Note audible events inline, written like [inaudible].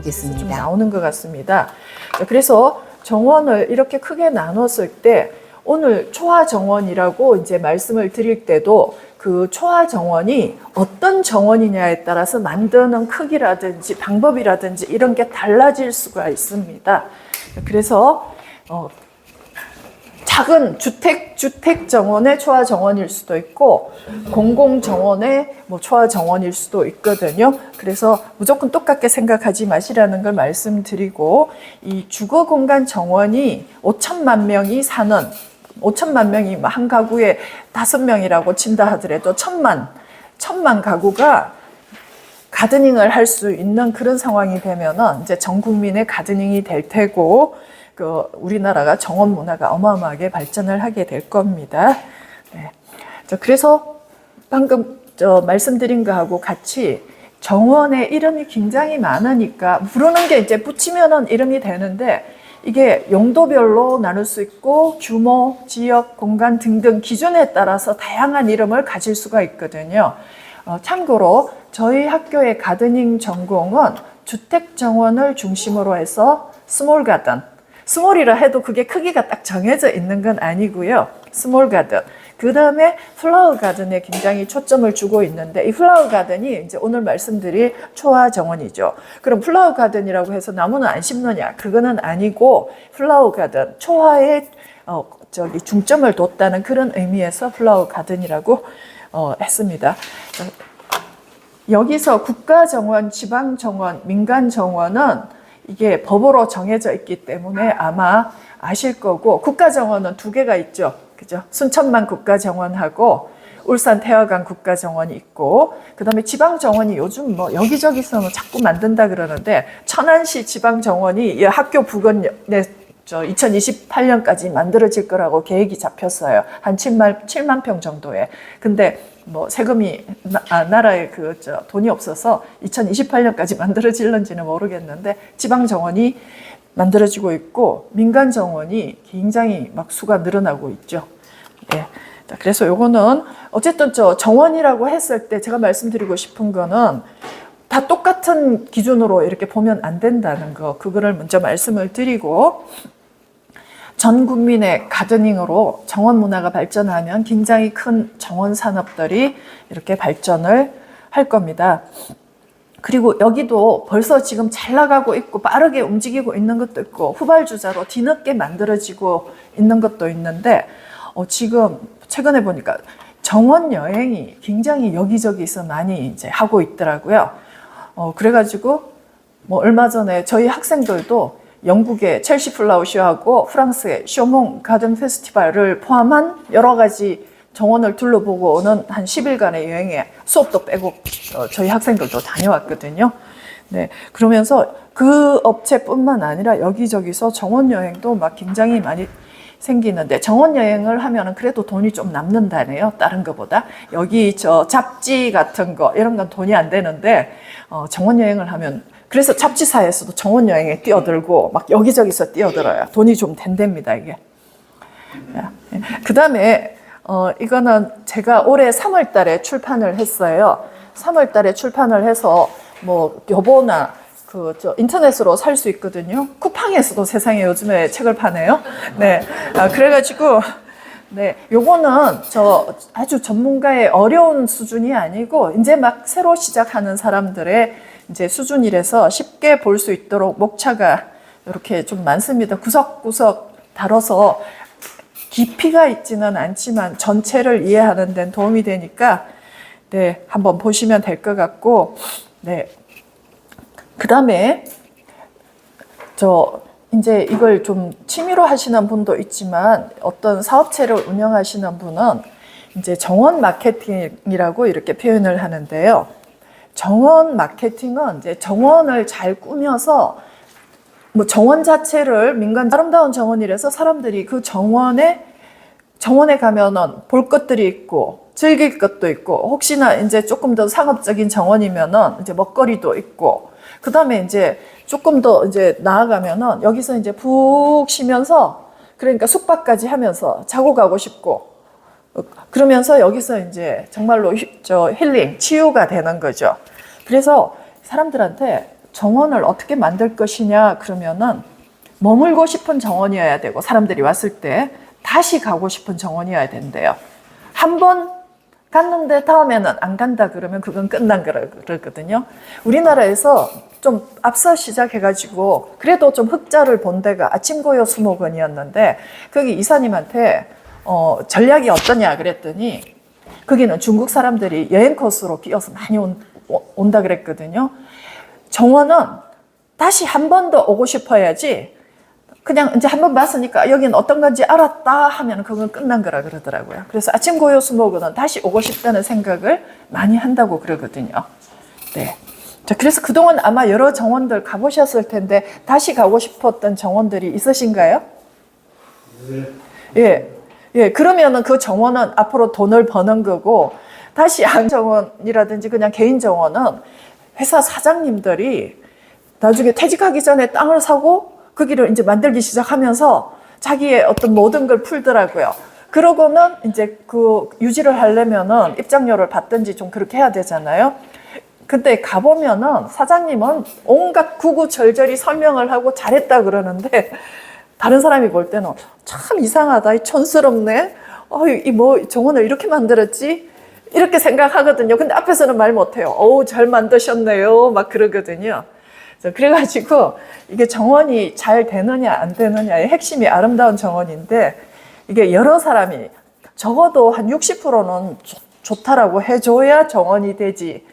좀 있겠습니다. 나오는 것 같습니다. 자, 그래서 정원을 이렇게 크게 나눴을 때 오늘 초화 정원이라고 이제 말씀을 드릴 때도 그 초화 정원이 어떤 정원이냐에 따라서 만드는 크기라든지 방법이라든지 이런 게 달라질 수가 있습니다. 그래서 어, 작은 주택 주택 정원의 초화 정원일 수도 있고 공공 정원의 뭐 초화 정원일 수도 있거든요. 그래서 무조건 똑같게 생각하지 마시라는 걸 말씀드리고 이 주거 공간 정원이 5천만 명이 사는 5천만 명이 한 가구에 다섯 명이라고 친다 하더라도 천만 천만 가구가 가드닝을 할 수 있는 그런 상황이 되면은 이제 전 국민의 가드닝이 될 테고 그 우리나라가 정원 문화가 어마어마하게 발전을 하게 될 겁니다. 네. 자, 그래서 방금 저 말씀드린 거하고 같이 정원의 이름이 굉장히 많으니까 부르는 게 이제 붙이면은 이름이 되는데 이게 용도별로 나눌 수 있고 규모, 지역, 공간 등등 기준에 따라서 다양한 이름을 가질 수가 있거든요. 어, 참고로 저희 학교의 가드닝 전공은 주택 정원을 중심으로 해서 스몰 가든, 스몰이라 해도 그게 크기가 딱 정해져 있는 건 아니고요. 스몰 가든. 그 다음에 플라워 가든에 굉장히 초점을 주고 있는데 이 플라워 가든이 이제 오늘 말씀드릴 초화 정원이죠. 그럼 플라워 가든이라고 해서 나무는 안 심느냐? 그거는 아니고 플라워 가든 초화에 어, 저기 중점을 뒀다는 그런 의미에서 플라워 가든이라고 어, 했습니다. 여기서 국가정원, 지방정원, 민간정원은 이게 법으로 정해져 있기 때문에 아마 아실 거고 국가정원은 두 개가 있죠. 그죠? 순천만 국가정원하고 울산 태화강 국가정원이 있고 그다음에 지방정원이 요즘 뭐 여기저기서 뭐 자꾸 만든다 그러는데 천안시 지방정원이 이 학교 부근에 저 2028년까지 만들어질 거라고 계획이 잡혔어요. 한 7만 7만 평 정도에. 근데 뭐 세금이 나, 아, 나라에 그 저 돈이 없어서 2028년까지 [laughs] 만들어질는지는 모르겠는데 지방 정원이 만들어지고 있고 민간 정원이 굉장히 막 수가 늘어나고 있죠. 예. 자, 그래서 요거는 어쨌든 저 정원이라고 했을 때 제가 말씀드리고 싶은 거는 다 똑같은 기준으로 이렇게 보면 안 된다는 거 그거를 먼저 말씀을 드리고 전 국민의 가드닝으로 정원 문화가 발전하면 굉장히 큰 정원 산업들이 이렇게 발전을 할 겁니다. 그리고 여기도 벌써 지금 잘 나가고 있고 빠르게 움직이고 있는 것도 있고 후발주자로 뒤늦게 만들어지고 있는 것도 있는데 어, 지금 최근에 보니까 정원 여행이 굉장히 여기저기서 많이 이제 하고 있더라고요. 어, 그래가지고 뭐 얼마 전에 저희 학생들도 영국의 첼시 플라워 쇼하고 프랑스의 쇼몽 가든 페스티벌을 포함한 여러 가지 정원을 둘러보고 오는 한 10일간의 여행에 수업도 빼고 어, 저희 학생들도 다녀왔거든요. 네, 그러면서 그 업체뿐만 아니라 여기저기서 정원 여행도 막 굉장히 많이 생기는데 정원 여행을 하면은 그래도 돈이 좀 남는다네요. 다른 것보다 여기 저 잡지 같은 거 이런 건 돈이 안 되는데 어, 정원 여행을 하면 그래서 잡지사에서도 정원 여행에 뛰어들고 막 여기저기서 뛰어들어요. 돈이 좀 된답니다 이게. 그 다음에 어, 이거는 제가 올해 3월 달에 출판을 했어요. 3월 달에 출판을 해서 뭐 여보나 그 저 인터넷으로 살 수 있거든요. 쿠팡에서도 세상에 요즘에 책을 파네요. 네. 아, 그래가지고 네, 요거는 저 아주 전문가의 어려운 수준이 아니고 이제 막 새로 시작하는 사람들의 이제 수준이라서 쉽게 볼 수 있도록 목차가 이렇게 좀 많습니다. 구석구석 다뤄서 깊이가 있지는 않지만 전체를 이해하는 데는 도움이 되니까 네, 한번 보시면 될 것 같고 네. 그 다음에 저 이제 이걸 좀 취미로 하시는 분도 있지만 어떤 사업체를 운영하시는 분은 이제 정원 마케팅이라고 이렇게 표현을 하는데요. 정원 마케팅은 이제 정원을 잘 꾸며서 뭐 정원 자체를 민간 아름다운 정원이라서 사람들이 그 정원에 정원에 가면은 볼 것들이 있고 즐길 것도 있고 혹시나 이제 조금 더 상업적인 정원이면은 이제 먹거리도 있고 그 다음에 이제 조금 더 이제 나아가면은 여기서 이제 푹 쉬면서 그러니까 숙박까지 하면서 자고 가고 싶고 어, 그러면서 여기서 이제 정말로 휴- 저 힐링 치유가 되는 거죠. 그래서 사람들한테 정원을 어떻게 만들 것이냐 그러면은 머물고 싶은 정원이어야 되고 사람들이 왔을 때 다시 가고 싶은 정원이어야 된대요. 한번 갔는데 다음에는 안 간다 그러면 그건 끝난 거라 그러거든요. 우리나라에서 좀 앞서 시작해가지고 그래도 좀 흑자를 본 데가 아침고요 수목원이었는데 거기 이사님한테 어, 전략이 어떠냐 그랬더니 거기는 중국 사람들이 여행 코스로 끼어서 많이 온, 온다 그랬거든요. 정원은 다시 한 번 더 오고 싶어야지 그냥 이제 한번 봤으니까 여기는 어떤 건지 알았다 하면 그건 끝난 거라 그러더라고요. 그래서 아침 고요 수목원은 다시 오고 싶다는 생각을 많이 한다고 그러거든요. 네. 자, 그래서 그동안 아마 여러 정원들 가보셨을 텐데 다시 가고 싶었던 정원들이 있으신가요? 예. 예, 그러면은 그 정원은 앞으로 돈을 버는 거고, 다시 양 정원이라든지 그냥 개인 정원은 회사 사장님들이 나중에 퇴직하기 전에 땅을 사고 거기를 이제 만들기 시작하면서 자기의 어떤 모든 걸 풀더라고요. 그러고는 이제 그 유지를 하려면은 입장료를 받든지 좀 그렇게 해야 되잖아요. 근데 가보면은 사장님은 온갖 구구절절히 설명을 하고 잘했다 그러는데 다른 사람이 볼 때는 참 이상하다, 이 촌스럽네. 어, 이뭐 정원을 이렇게 만들었지? 이렇게 생각하거든요. 근데 앞에서는 말 못해요. 어우, 잘 만드셨네요. 막 그러거든요. 그래서 그래가지고 이게 정원이 잘 되느냐 안 되느냐의 핵심이 아름다운 정원인데 이게 여러 사람이 적어도 한 60%는 좋다라고 해줘야 정원이 되지.